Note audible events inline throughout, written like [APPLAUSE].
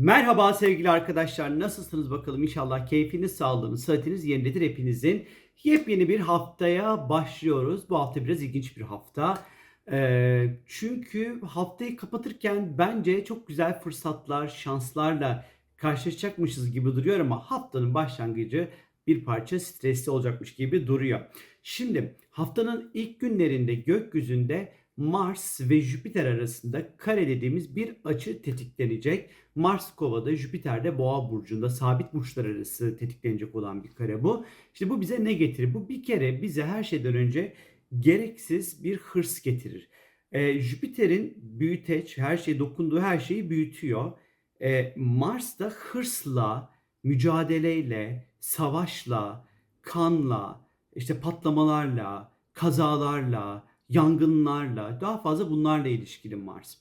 Merhaba sevgili arkadaşlar. Nasılsınız bakalım? İnşallah keyfiniz, sağlığınız, sıhhatiniz yerindedir hepinizin. Yepyeni bir haftaya başlıyoruz. Bu hafta biraz ilginç bir hafta. Ee, çünkü haftayı kapatırken bence çok güzel fırsatlar, şanslarla karşılaşacakmışız gibi duruyor ama haftanın başlangıcı bir parça stresli olacakmış gibi duruyor. Şimdi haftanın ilk günlerinde gökyüzünde Mars ve Jüpiter arasında kare dediğimiz bir açı tetiklenecek. Mars Kova'da, Jüpiter'de Boğa burcunda sabit burçlar arası tetiklenecek olan bir kare bu. İşte bu bize ne getirir? Bu bir kere bize her şeyden önce gereksiz bir hırs getirir. Ee, Jüpiter'in büyüteç, her şey dokunduğu her şeyi büyütüyor. Ee, Mars da hırsla, mücadeleyle, savaşla, kanla, işte patlamalarla, kazalarla, yangınlarla, daha fazla bunlarla ilişkili Mars.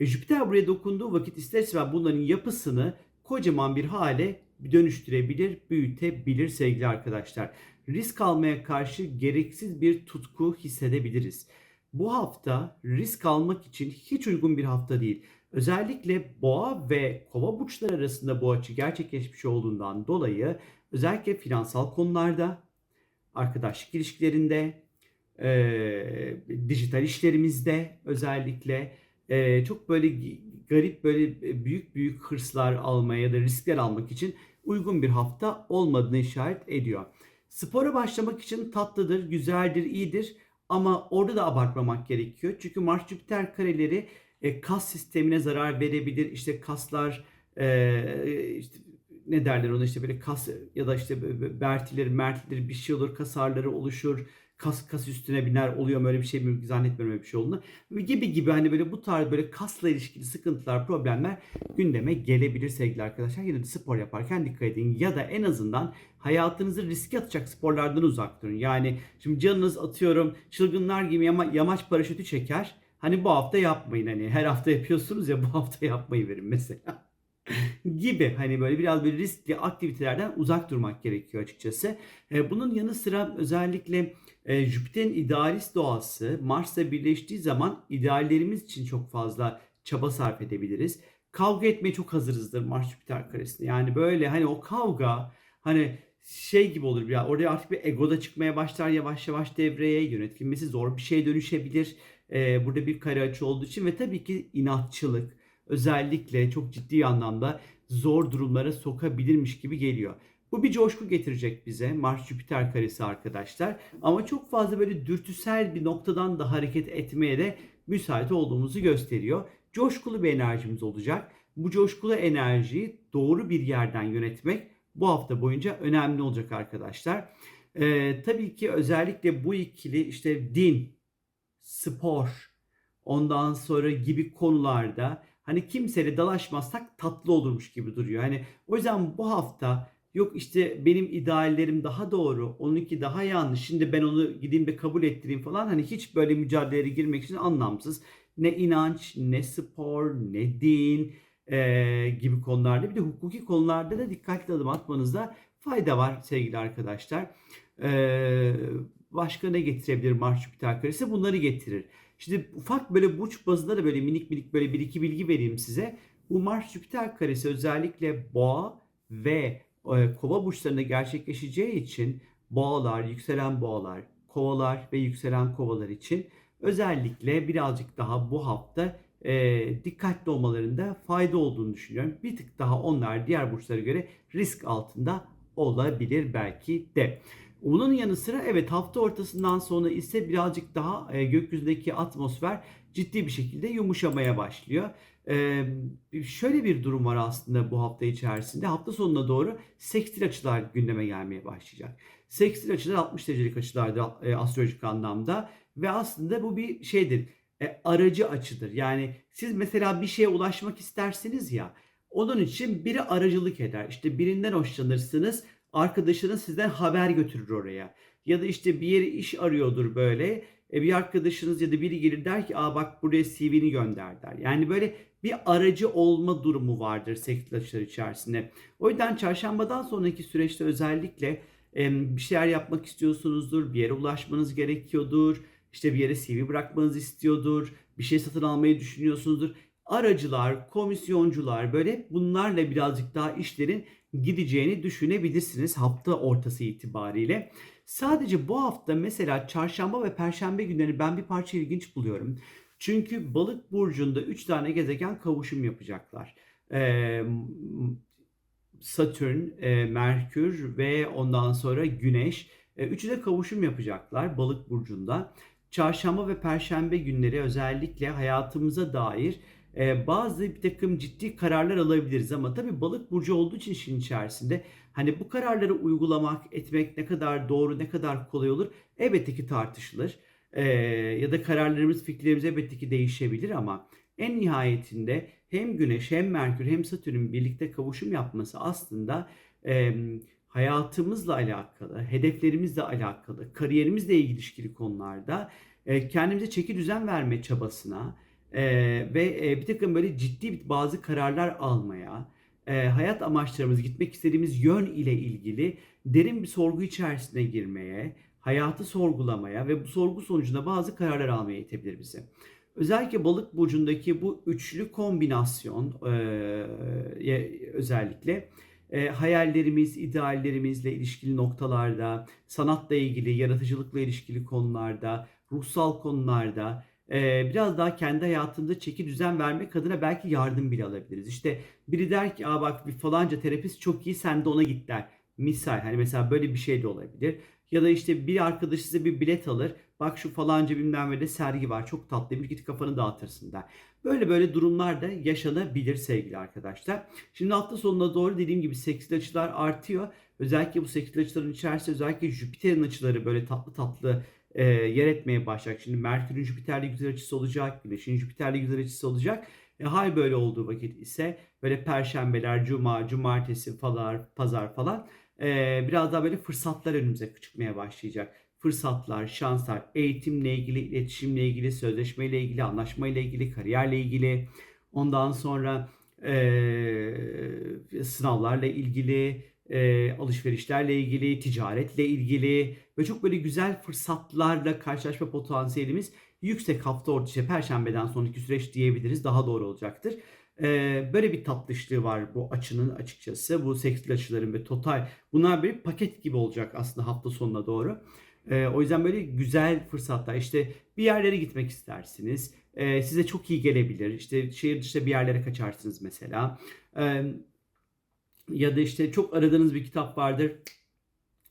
E, Jüpiter buraya dokunduğu vakit ister istemez bunların yapısını kocaman bir hale dönüştürebilir, büyütebilir sevgili arkadaşlar. Risk almaya karşı gereksiz bir tutku hissedebiliriz. Bu hafta risk almak için hiç uygun bir hafta değil. Özellikle boğa ve kova burçları arasında bu açı gerçekleşmiş olduğundan dolayı özellikle finansal konularda, arkadaşlık ilişkilerinde, e, dijital işlerimizde özellikle e, çok böyle garip böyle büyük büyük hırslar almaya ya da riskler almak için uygun bir hafta olmadığını işaret ediyor. Spora başlamak için tatlıdır, güzeldir, iyidir ama orada da abartmamak gerekiyor. Çünkü Mars Jüpiter kareleri e, kas sistemine zarar verebilir. İşte kaslar e, işte ne derler ona işte böyle kas ya da işte bertileri, mertileri bir şey olur, kas ağrıları oluşur kas kas üstüne biner oluyor mu öyle bir şey mi zannetmiyorum öyle bir şey olduğunu. Gibi gibi hani böyle bu tarz böyle kasla ilişkili sıkıntılar, problemler gündeme gelebilir sevgili arkadaşlar. Yine de spor yaparken dikkat edin ya da en azından hayatınızı riske atacak sporlardan uzak durun. Yani şimdi canınız atıyorum çılgınlar gibi yama, yamaç paraşütü çeker. Hani bu hafta yapmayın hani her hafta yapıyorsunuz ya bu hafta yapmayı verin mesela. [LAUGHS] gibi hani böyle biraz böyle riskli aktivitelerden uzak durmak gerekiyor açıkçası. E, bunun yanı sıra özellikle e, Jüpiter'in idealist doğası Mars'la birleştiği zaman ideallerimiz için çok fazla çaba sarf edebiliriz. Kavga etmeye çok hazırızdır Mars Jüpiter karesinde. Yani böyle hani o kavga hani şey gibi olur ya oraya artık bir egoda çıkmaya başlar yavaş yavaş devreye yönetilmesi zor bir şeye dönüşebilir. Ee, burada bir kare açı olduğu için ve tabii ki inatçılık özellikle çok ciddi anlamda zor durumlara sokabilirmiş gibi geliyor. Bu bir coşku getirecek bize Mars Jüpiter karesi arkadaşlar. Ama çok fazla böyle dürtüsel bir noktadan da hareket etmeye de müsait olduğumuzu gösteriyor. Coşkulu bir enerjimiz olacak. Bu coşkulu enerjiyi doğru bir yerden yönetmek bu hafta boyunca önemli olacak arkadaşlar. Ee, tabii ki özellikle bu ikili işte din, spor, ondan sonra gibi konularda hani kimseyle dalaşmazsak tatlı olurmuş gibi duruyor. Hani o yüzden bu hafta yok işte benim ideallerim daha doğru, onunki daha yanlış. Şimdi ben onu gideyim de kabul ettireyim falan. Hani hiç böyle mücadeleye girmek için anlamsız. Ne inanç, ne spor, ne din e, gibi konularda bir de hukuki konularda da dikkatli adım atmanızda fayda var sevgili arkadaşlar. E, başka ne getirebilir Mars Jüpiter karesi? Bunları getirir. Şimdi ufak böyle burç bazında da böyle minik minik böyle bir iki bilgi vereyim size. Bu Mars Jüpiter karesi özellikle boğa ve kova burçlarında gerçekleşeceği için boğalar, yükselen boğalar, kovalar ve yükselen kovalar için özellikle birazcık daha bu hafta e, dikkatli olmalarında fayda olduğunu düşünüyorum. Bir tık daha onlar diğer burçlara göre risk altında olabilir belki de. Onun yanı sıra evet hafta ortasından sonra ise birazcık daha e, gökyüzündeki atmosfer ciddi bir şekilde yumuşamaya başlıyor. Şöyle bir durum var aslında bu hafta içerisinde. Hafta sonuna doğru sekstil açılar gündeme gelmeye başlayacak. Sekstil açılar 60 derecelik açılardır e, astrolojik anlamda ve aslında bu bir şeydir. E, aracı açıdır. Yani siz mesela bir şeye ulaşmak istersiniz ya onun için biri aracılık eder. İşte birinden hoşlanırsınız arkadaşınız sizden haber götürür oraya. Ya da işte bir yere iş arıyordur böyle. E bir arkadaşınız ya da biri gelir der ki aa bak buraya CV'ni gönder der. Yani böyle bir aracı olma durumu vardır sektörler içerisinde. O yüzden çarşambadan sonraki süreçte özellikle bir şeyler yapmak istiyorsunuzdur, bir yere ulaşmanız gerekiyordur, işte bir yere CV bırakmanız istiyordur, bir şey satın almayı düşünüyorsunuzdur. aracılar, komisyoncular böyle bunlarla birazcık daha işlerin gideceğini düşünebilirsiniz hafta ortası itibariyle. Sadece bu hafta mesela çarşamba ve perşembe günleri ben bir parça ilginç buluyorum. Çünkü balık burcunda 3 tane gezegen kavuşum yapacaklar. Ee, Satürn, e, Merkür ve ondan sonra Güneş. E, üçü de kavuşum yapacaklar balık burcunda. Çarşamba ve perşembe günleri özellikle hayatımıza dair e, bazı bir takım ciddi kararlar alabiliriz ama tabii balık burcu olduğu için işin içerisinde hani bu kararları uygulamak, etmek ne kadar doğru, ne kadar kolay olur elbette ki tartışılır. E, ya da kararlarımız, fikirlerimiz elbette ki değişebilir ama en nihayetinde hem Güneş hem Merkür hem Satürn'ün birlikte kavuşum yapması aslında hayatımızla alakalı, hedeflerimizle alakalı, kariyerimizle ilişkili konularda e, kendimize çeki düzen verme çabasına e, ve e, bir takım böyle ciddi bazı kararlar almaya, e, hayat amaçlarımız, gitmek istediğimiz yön ile ilgili derin bir sorgu içerisine girmeye, hayatı sorgulamaya ve bu sorgu sonucunda bazı kararlar almaya itebilir bizi. Özellikle balık burcundaki bu üçlü kombinasyon e, özellikle e, hayallerimiz, ideallerimizle ilişkili noktalarda, sanatla ilgili, yaratıcılıkla ilişkili konularda, ruhsal konularda biraz daha kendi hayatımızda çeki düzen vermek adına belki yardım bile alabiliriz. İşte biri der ki Aa bak bir falanca terapist çok iyi sen de ona git der. Misal hani mesela böyle bir şey de olabilir. Ya da işte bir arkadaş size bir bilet alır. Bak şu falanca bilmem böyle sergi var çok tatlı bir git kafanı dağıtırsın der. Böyle böyle durumlar da yaşanabilir sevgili arkadaşlar. Şimdi hafta sonuna doğru dediğim gibi seksli açılar artıyor. Özellikle bu seksli açıların içerisinde özellikle Jüpiter'in açıları böyle tatlı tatlı e, yer etmeye başlayacak. Şimdi Merkür'ün Jüpiter'le güzel açısı olacak. Güneş'in Jüpiter'le güzel açısı olacak. E, hal böyle olduğu vakit ise böyle perşembeler, cuma, cumartesi falan, pazar falan e, biraz daha böyle fırsatlar önümüze çıkmaya başlayacak. Fırsatlar, şanslar, eğitimle ilgili, iletişimle ilgili, sözleşmeyle ilgili, anlaşmayla ilgili, kariyerle ilgili. Ondan sonra e, sınavlarla ilgili, e, alışverişlerle ilgili, ticaretle ilgili ve çok böyle güzel fırsatlarla karşılaşma potansiyelimiz yüksek hafta ortaya perşembeden sonraki süreç diyebiliriz. Daha doğru olacaktır. Ee, böyle bir tatlışlığı var bu açının açıkçası. Bu seksli açıların ve total. Bunlar bir paket gibi olacak aslında hafta sonuna doğru. Ee, o yüzden böyle güzel fırsatlar. İşte bir yerlere gitmek istersiniz. Ee, size çok iyi gelebilir. İşte şehir dışında bir yerlere kaçarsınız mesela. Ee, ya da işte çok aradığınız bir kitap vardır.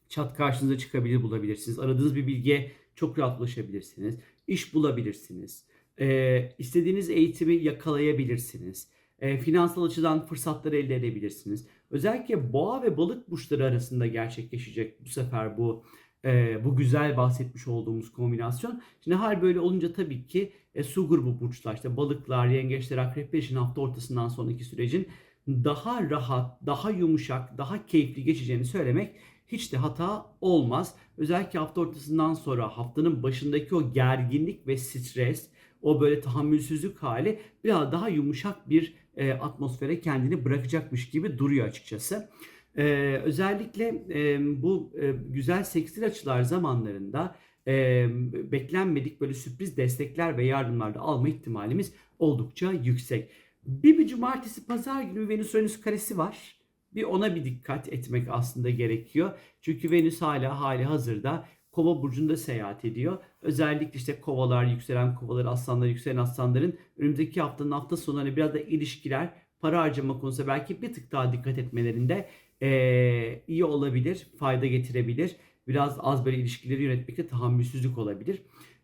Çat karşınıza çıkabilir bulabilirsiniz. Aradığınız bir bilgiye çok rahat ulaşabilirsiniz. İş bulabilirsiniz. Ee, istediğiniz eğitimi yakalayabilirsiniz. Ee, finansal açıdan fırsatları elde edebilirsiniz. Özellikle boğa ve balık burçları arasında gerçekleşecek bu sefer bu e, bu güzel bahsetmiş olduğumuz kombinasyon. Şimdi hal böyle olunca tabii ki e, su grubu burçlar işte balıklar, yengeçler, akrepler için hafta ortasından sonraki sürecin daha rahat, daha yumuşak, daha keyifli geçeceğini söylemek hiç de hata olmaz. Özellikle hafta ortasından sonra haftanın başındaki o gerginlik ve stres, o böyle tahammülsüzlük hali biraz daha yumuşak bir e, atmosfere kendini bırakacakmış gibi duruyor açıkçası. E, özellikle e, bu e, güzel sekstil açılar zamanlarında e, beklenmedik böyle sürpriz destekler ve yardımlar da alma ihtimalimiz oldukça yüksek. Bir, bir cumartesi pazar günü Venüs Venüs karesi var. Bir ona bir dikkat etmek aslında gerekiyor. Çünkü Venüs hala hali hazırda Kova burcunda seyahat ediyor. Özellikle işte kovalar, yükselen kovalar, aslanlar, yükselen aslanların önümüzdeki haftanın hafta sonu hani biraz da ilişkiler, para harcama konusunda belki bir tık daha dikkat etmelerinde ee, iyi olabilir, fayda getirebilir. Biraz az böyle ilişkileri yönetmekte tahammülsüzlük olabilir.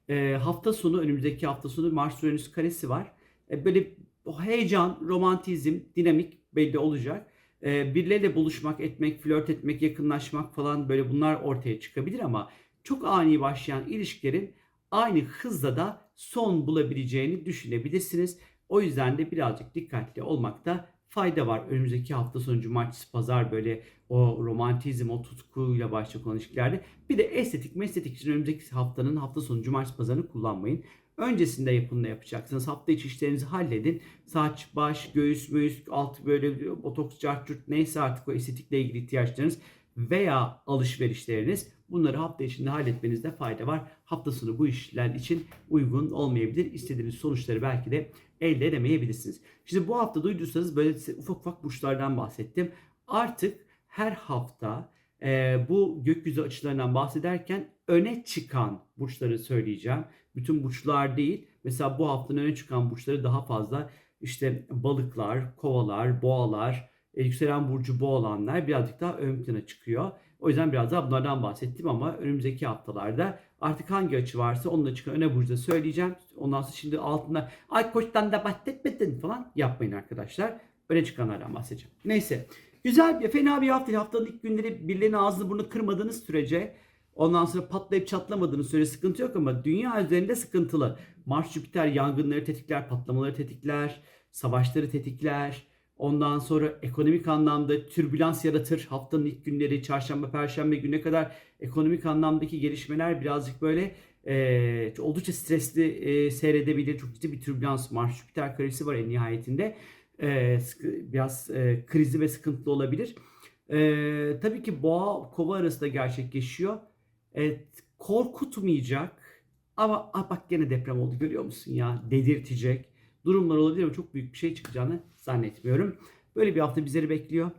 E, hafta sonu, önümüzdeki hafta sonu Mars Uranüs karesi var. E, böyle o heyecan, romantizm, dinamik belli olacak. E, birileriyle buluşmak, etmek, flört etmek, yakınlaşmak falan böyle bunlar ortaya çıkabilir ama çok ani başlayan ilişkilerin aynı hızla da son bulabileceğini düşünebilirsiniz. O yüzden de birazcık dikkatli olmakta fayda var. Önümüzdeki hafta sonu cumartesi pazar böyle o romantizm, o tutkuyla başlayacak olan ilişkilerde. Bir de estetik estetik için önümüzdeki haftanın hafta sonu cumartesi pazarını kullanmayın. Öncesinde yapın yapacaksınız? Hafta içi işlerinizi halledin. Saç, baş, göğüs, göğüs, alt böyle botoks, cartçurt neyse artık o estetikle ilgili ihtiyaçlarınız veya alışverişleriniz bunları hafta içinde halletmenizde fayda var. Hafta sonu bu işler için uygun olmayabilir. İstediğiniz sonuçları belki de elde edemeyebilirsiniz. Şimdi bu hafta duyduysanız böyle ufak ufak burçlardan bahsettim. Artık her hafta e, bu gökyüzü açılarından bahsederken öne çıkan burçları söyleyeceğim. Bütün burçlar değil. Mesela bu haftanın öne çıkan burçları daha fazla işte balıklar, kovalar, boğalar, e, yükselen burcu boğalanlar birazcık daha ön plana çıkıyor. O yüzden biraz daha bunlardan bahsettim ama önümüzdeki haftalarda artık hangi açı varsa onunla çıkan öne burcu da söyleyeceğim. Ondan sonra şimdi altında ay koçtan da bahsetmedin falan yapmayın arkadaşlar. Öne çıkanlardan bahsedeceğim. Neyse. Güzel bir, fena bir hafta. Haftanın ilk günleri birilerinin ağzını burnunu kırmadığınız sürece ondan sonra patlayıp çatlamadığınız sürece sıkıntı yok ama dünya üzerinde sıkıntılı. Mars Jüpiter yangınları tetikler, patlamaları tetikler, savaşları tetikler. Ondan sonra ekonomik anlamda türbülans yaratır. Haftanın ilk günleri, çarşamba, perşembe güne kadar ekonomik anlamdaki gelişmeler birazcık böyle e, oldukça stresli e, seyredebilir. Çok ciddi bir türbülans, Mars Jüpiter karesi var en nihayetinde. E, sıkı- biraz e, krizli ve sıkıntılı olabilir. E, tabii ki boğa kova arasında gerçekleşiyor. Evet, korkutmayacak ama ah bak gene deprem oldu görüyor musun ya dedirtecek durumlar olabilir ama çok büyük bir şey çıkacağını zannetmiyorum. Böyle bir hafta bizleri bekliyor.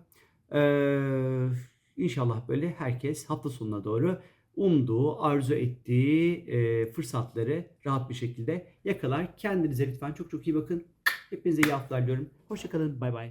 Ee, inşallah böyle herkes hafta sonuna doğru umduğu, arzu ettiği e, fırsatları rahat bir şekilde yakalar. Kendinize lütfen çok çok iyi bakın. Hepinize iyi haftalar diliyorum. Hoşçakalın. Bay bay.